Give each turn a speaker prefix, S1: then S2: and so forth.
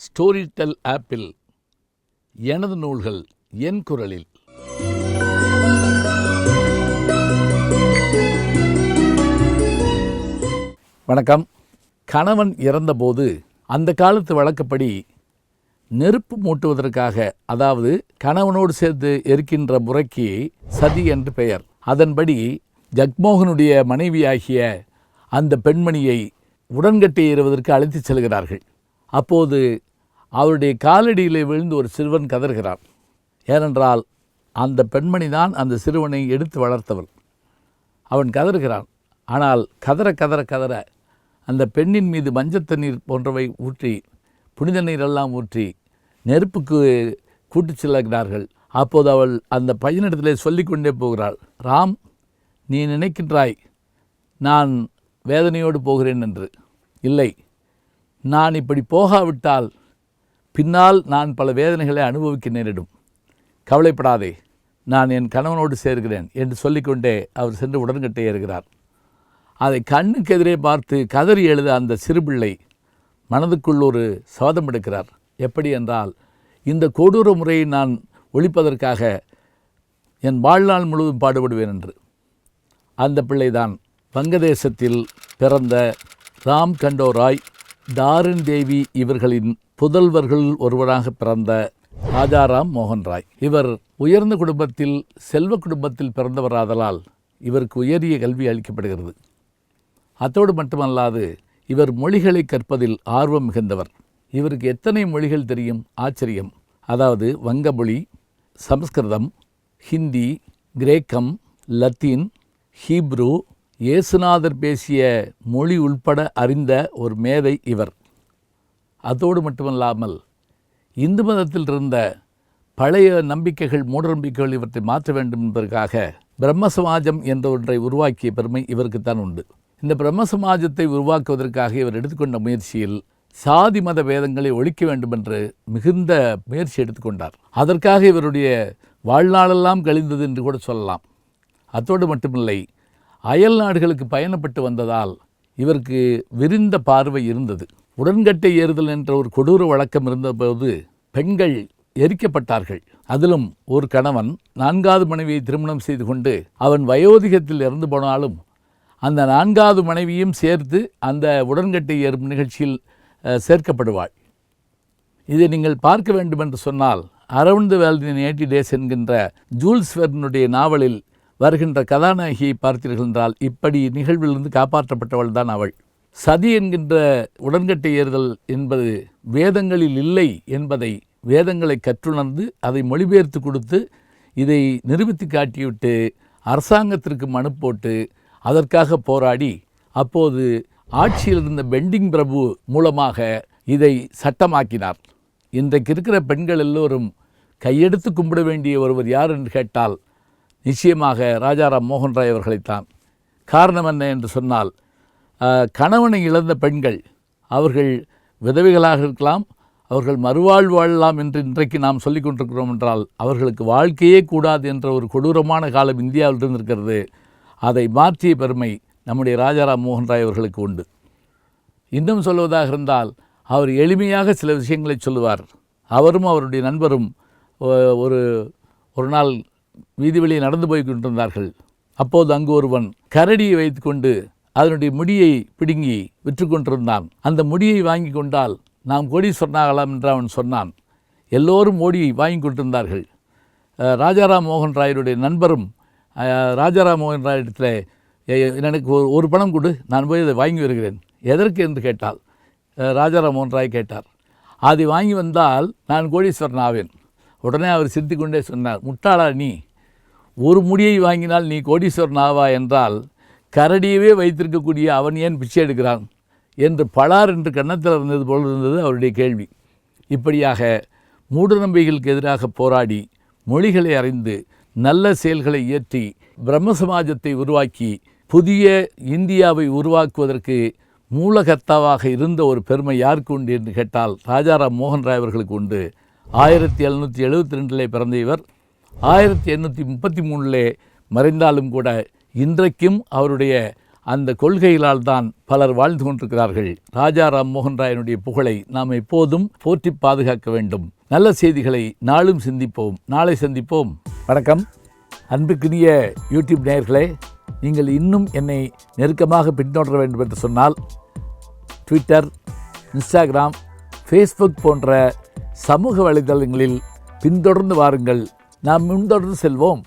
S1: Storytel ஆப்பில் எனது நூல்கள் என் குரலில். வணக்கம். கணவன் இறந்தபோது அந்த காலத்து வழக்கப்படி நெருப்பு மூட்டுவதற்காக அதாவது கணவனோடு சேர்த்து எரிக்கின்ற முறைக்கு சதி என்று பெயர். அதன்படி ஜக்மோகனுடைய மனைவியாகிய அந்த பெண்மணியை உடன்கட்டை ஏறுவதற்கு அழைத்துச் செல்கிறார்கள். அப்போது அவருடைய காலடியிலே விழுந்து ஒரு சிறுவன் கதறுகிறான். ஏனென்றால் அந்த பெண்மணி தான் அந்த சிறுவனை எடுத்து வளர்த்தவள். அவன் கதறுகிறான். ஆனால் கதற கதற கதற அந்த பெண்ணின் மீது மஞ்சள் தண்ணீர் போன்றவை ஊற்றி புனித நீரெல்லாம் ஊற்றி நெருப்புக்கு கூட்டிச் செல்கிறார்கள். அப்போது அவள் அந்த பையனிடத்திலே சொல்லிக்கொண்டே போகிறாள். ராம் நீ நினைக்கின்றாய் நான் வேதனையோடு போகிறேன் என்று. இல்லை நான் இப்படி போகாவிட்டால் பின்னால் நான் பல வேதனைகளை அனுபவிக்க நேரிடும். கவலைப்படாதே நான் என் கணவனோடு சேர்கிறேன் என்று சொல்லிக்கொண்டே அவர் சென்று உடன்கட்டை ஏறுகிறார். அதை கண்ணுக்கு எதிரே பார்த்து கதறி எழுத அந்த சிறுபிள்ளை மனதுக்குள் ஒரு சபதம் எடுக்கிறார். எப்படி என்றால் இந்த கொடூர முறையை நான் ஒழிப்பதற்காக என் வாழ்நாள் முழுவதும் பாடுபடுவேன் என்று. அந்த பிள்ளைதான் வங்கதேசத்தில் பிறந்த ராம் கண்டோராய் தாரின் தேவி இவர்களின் புதல்வர்கள் ஒருவராக பிறந்த ராஜாராம் மோகன் ராய் இவர் உயர்ந்த குடும்பத்தில் செல்வ குடும்பத்தில் பிறந்தவராதலால் இவருக்கு உயரிய கல்வி அளிக்கப்படுகிறது. அத்தோடு மட்டுமல்லாது இவர் மொழிகளை கற்பதில் ஆர்வம் மிகுந்தவர். இவருக்கு எத்தனை மொழிகள் தெரியும்? ஆச்சரியம். அதாவது வங்கமொழி சம்ஸ்கிருதம் ஹிந்தி கிரேக்கம் லத்தீன் ஹீப்ரு இயேசுநாதர் பேசிய மொழி உள்பட அறிந்த ஒரு மேதை இவர். அதோடு மட்டுமல்லாமல் இந்து மதத்தில் இருந்த பழைய நம்பிக்கைகள் மூடநம்பிக்கைகள் இவற்றை மாற்ற வேண்டும் என்பதற்காக பிரம்ம சமாஜம் என்ற ஒன்றை உருவாக்கிய பெருமை இவருக்குத்தான் உண்டு. இந்த பிரம்ம சமாஜத்தை உருவாக்குவதற்காக இவர் எடுத்துக்கொண்ட முயற்சியில் சாதி மத வேதங்களை ஒழிக்க வேண்டும் என்று மிகுந்த முயற்சி எடுத்துக்கொண்டார். அதற்காக இவருடைய வாழ்நாளெல்லாம் கழிந்தது என்று கூட சொல்லலாம். அத்தோடு மட்டுமில்லை அயல் நாடுகளுக்கு பயணப்பட்டு வந்ததால் இவருக்கு விரிந்த பார்வை இருந்தது. உடன்கட்டை ஏறுதல் என்ற ஒரு கொடூர வழக்கம் இருந்தபோது பெண்கள் எரிக்கப்பட்டார்கள். அதிலும் ஒரு கணவன் நான்காவது மனைவியை திருமணம் செய்து கொண்டு அவன் வயோதிகத்தில் இறந்து போனாலும் அந்த நான்காவது மனைவியும் சேர்த்து அந்த உடன்கட்டை ஏறும் நிகழ்ச்சியில் சேர்க்கப்படுவாள். இதை நீங்கள் பார்க்க வேண்டும் என்று சொன்னால் அரவுண்ட் வேல்தின் வேர்ல்ட் எயிட்டி டேஸ் என்கின்ற ஜூல்ஸ் வெர்னுடைய நாவலில் வருகின்ற கதாநாயகியை பார்த்தீர்கள் என்றால் இப்படி நிகழ்விலிருந்து காப்பாற்றப்பட்டவள் தான் அவள். சதி என்கின்ற உடன்கட்டை ஏறுதல் என்பது வேதங்களில் இல்லை என்பதை வேதங்களை கற்றுணர்ந்து அதை மொழிபெயர்த்து கொடுத்து இதை நிரூபித்து காட்டிவிட்டு அரசாங்கத்திற்கு மனு போட்டு அதற்காக போராடி அப்போது ஆட்சியில் இருந்த பெண்டிங் பிரபு மூலமாக இதை சட்டமாக்கினார். இன்றைக்கு இருக்கிற பெண்கள் எல்லோரும் கையெடுத்து கும்பிட வேண்டிய ஒருவர் யார் என்று கேட்டால் நிச்சயமாக ராஜாராம் மோகன் ராய் அவர்களைத்தான். காரணம் என்ன என்று சொன்னால் கணவனை இழந்த பெண்கள் அவர்கள் விதவைகளாக இருக்கலாம் அவர்கள் மறுவாழ்வு வாழலாம் என்று இன்றைக்கு நாம் சொல்லிக் கொண்டிருக்கிறோம் என்றால் அவர்களுக்கு வாழ்க்கையே கூடாது என்ற ஒரு கொடூரமான காலம் இந்தியாவில் இருந்திருக்கிறது. அதை மாற்றிய பெருமை நம்முடைய ராஜாராம் மோகன் ராய் அவர்களுக்கு உண்டு. இன்னும் சொல்வதாக இருந்தால் அவர் எளிமையாக சில விஷயங்களை சொல்லுவார். அவரும் அவருடைய நண்பரும் ஒரு ஒரு நாள் வீதி வழியில் நடந்து போய் கொண்டிருந்தார்கள் அப்போது அங்கு ஒருவன் கரடியை வைத்துக்கொண்டு அதனுடைய முடியை பிடுங்கி விற்று கொண்டிருந்தான் அந்த முடியை வாங்கி கொண்டால் நாம் கோடீஸ்வரனாகலாம் என்று அவன் சொன்னான். எல்லோரும் ஓடி வாங்கி கொண்டிருந்தார்கள். ராஜாராம் மோகன் ராயருடைய நண்பரும் ராஜாராம் மோகன் ராய் இடத்துல எனக்கு ஒரு ஒரு பணம் கொடு நான் போய் அதை வாங்கி வருகிறேன். எதற்கு? என்று கேட்டால் ராஜாராம் மோகன் ராய் கேட்டார். அதை வாங்கி வந்தால் நான் கோடீஸ்வரன் ஆவேன். உடனே அவர் சிரித்து கொண்டே சொன்னார் முட்டாளா நீ? ஒரு முடியை வாங்கினால் நீ கோடீஸ்வரன் ஆவா என்றால் கரடியவே வைத்திருக்கக்கூடிய அவன் ஏன் பிச்சை எடுக்கிறான் என்று பலார் என்று கன்னத்தில் இருந்தது போல் இருந்தது அவருடைய கேள்வி. இப்படியாக மூடநம்பிக்கைகளுக்கு எதிராக போராடி மொழிகளை அறிந்து நல்ல செயல்களை இயற்றி பிரம்ம சமாஜத்தை உருவாக்கி புதிய இந்தியாவை உருவாக்குவதற்கு மூலகர்த்தாவாக இருந்த ஒரு பெருமை யாருக்கு உண்டு என்று கேட்டால் ராஜாராம் மோகன் ராய் அவர்களுக்கு உண்டு. ஆயிரத்தி எழுநூற்றி எழுபத்தி ரெண்டிலே பிறந்த இவர் ஆயிரத்தி எண்ணூற்றி முப்பத்தி மூணிலே மறைந்தாலும் கூட இன்றைக்கும் அவருடைய அந்த கொள்கைகளால் தான் பலர் வாழ்ந்து கொண்டிருக்கிறார்கள். ராஜா ராம் மோகன் ராயனுடைய புகழை நாம் எப்போதும் போற்றி பாதுகாக்க வேண்டும். நல்ல செய்திகளை நாளும் சிந்திப்போம். நாளை சந்திப்போம். வணக்கம். அன்புக்குரிய யூடியூப் நேயர்களே நீங்கள் இன்னும் என்னை நெருக்கமாக பின்தொடர வேண்டும் என்று சொன்னால் ட்விட்டர் இன்ஸ்டாகிராம் ஃபேஸ்புக் போன்ற சமூக வலைதளங்களில் பின்தொடர்ந்து வாருங்கள். நாம் முன்தொடர்ந்து செல்வோம்.